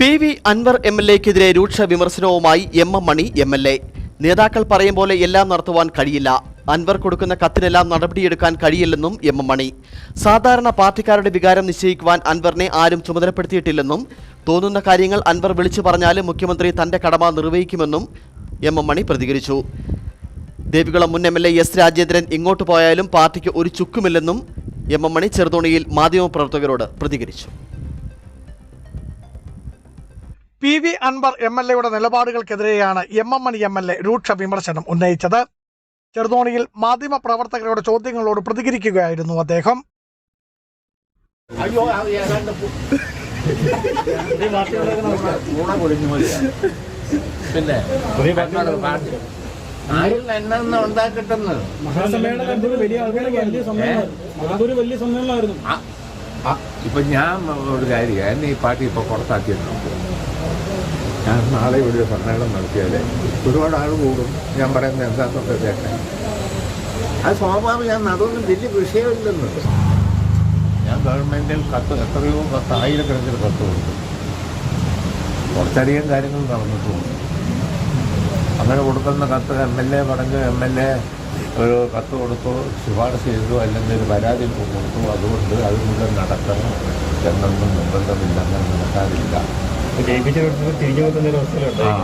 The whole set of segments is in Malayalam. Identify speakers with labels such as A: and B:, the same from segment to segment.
A: P V Anvar M L എക്കെതിരെ രൂക്ഷ വിമർശനവുമായി M M Mani M L A. നേതാക്കൾ പറയും പോലെ എല്ലാം നടത്തുവാൻ കഴിയില്ല. അൻവർ കൊടുക്കുന്ന കത്തിനെല്ലാം നടപടിയെടുക്കാൻ കഴിയില്ലെന്നും എം എം മണി. സാധാരണ പാർട്ടിക്കാരുടെ വികാരം നിശ്ചയിക്കുവാൻ അൻവറിനെ ആരും ചുമതലപ്പെടുത്തിയിട്ടില്ലെന്നും തോന്നുന്ന കാര്യങ്ങൾ അൻവർ വിളിച്ചു പറഞ്ഞാലും മുഖ്യമന്ത്രി തന്റെ കടമ നിർവഹിക്കുമെന്നും എം എം മണി പ്രതികരിച്ചു. ദേവികുളം മുൻ M L A S Rajendran ഇങ്ങോട്ട് പോയാലും പാർട്ടിക്ക് ഒരു ചുക്കുമില്ലെന്നും എം എം മണി ചെറുതോണിയിൽ മാധ്യമപ്രവർത്തകരോട് പ്രതികരിച്ചു.
B: P V Anvar M L എയുടെ നിലപാടുകൾക്കെതിരെയാണ് M M Mani M L A രൂക്ഷ വിമർശനം ഉന്നയിച്ചത്. ചെറുതോണിയിൽ മാധ്യമ പ്രവർത്തകരുടെ ചോദ്യങ്ങളോട് പ്രതികരിക്കുകയായിരുന്നു അദ്ദേഹം.
C: അയ്യോ. പിന്നെ എന്നെ ഉണ്ടാക്കിട്ടെന്ന്?
D: മഹാസമ്മേളനം എന്തൊരു വലിയ വലിയ സമ്മേളനമായിരുന്നു വലിയ സമ്മേളനമായിരുന്നു.
C: ആ- ആ, ഇപ്പൊ ഞാൻ ഒരു കാര്യം എന്നെ ഈ പാർട്ടി ഇപ്പൊ പുറത്താക്കിയിട്ടുണ്ട് ഞാൻ നാളെ ഇവിടെ ഒരു സമ്മേളനം നടത്തിയാൽ ഒരുപാട് ആൾ കൂടും. ഞാൻ പറയുന്നത് എന്താണെന്നൊക്കെ കേട്ടെ അത് സ്വാഭാവികം അതൊന്നും വലിയ വിഷയമില്ലെന്ന് ഞാൻ ഗവൺമെന്റിൽ കത്ത് എത്രയോ കത്ത് ആയിരക്കണക്കിന് കത്ത് കൊടുത്തു കുറച്ചധികം കാര്യങ്ങൾ നടന്നിട്ടുണ്ട്. അങ്ങനെ കൊടുക്കുന്ന കത്ത് എം എൽ എ പറഞ്ഞു എം എൽ എ ഒരു കത്ത് കൊടുത്തു ശുപാർശ ചെയ്തു അല്ലെങ്കിൽ ഒരു പരാതി കൊടുത്തു അതുകൊണ്ട് അത് മുഴുവൻ നടക്കണം എന്നൊന്നും നിർബന്ധമില്ല അങ്ങനെ നടക്കാറില്ല.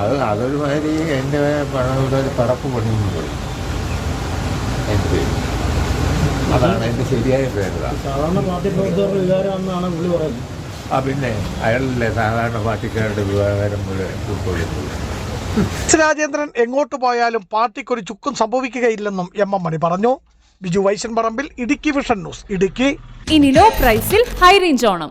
C: അത് അതൊരു മാതിരി എന്റെ പണയുടെ ഒരു പറപ്പ് പണിയും പോയി. എന്റെ പേര്. അതാണ് എന്റെ ശരിയായ
D: സാധാരണ പാർട്ടി പ്രവർത്തകരുടെ വികാരം എന്നാണ് പുള്ളി പറയുന്നത്.
C: ആ പിന്നെ അയാളല്ലേ സാധാരണ പാർട്ടിക്കാരുടെ വിവാഹം മുഴുവൻ ഉൾക്കൊള്ളുന്നത്
B: രാജേന്ദ്രൻ എങ്ങോട്ട് പോയാലും പാർട്ടിക്കൊരു ചുക്കും സംഭവിക്കുകയില്ലെന്നും എം എം മണി പറഞ്ഞു. Biju Vaishan Parambil Idukki vision news Idukki.
E: ഇനി ലോ പ്രൈസിൽ ഹൈ റേഞ്ച് ഓണം.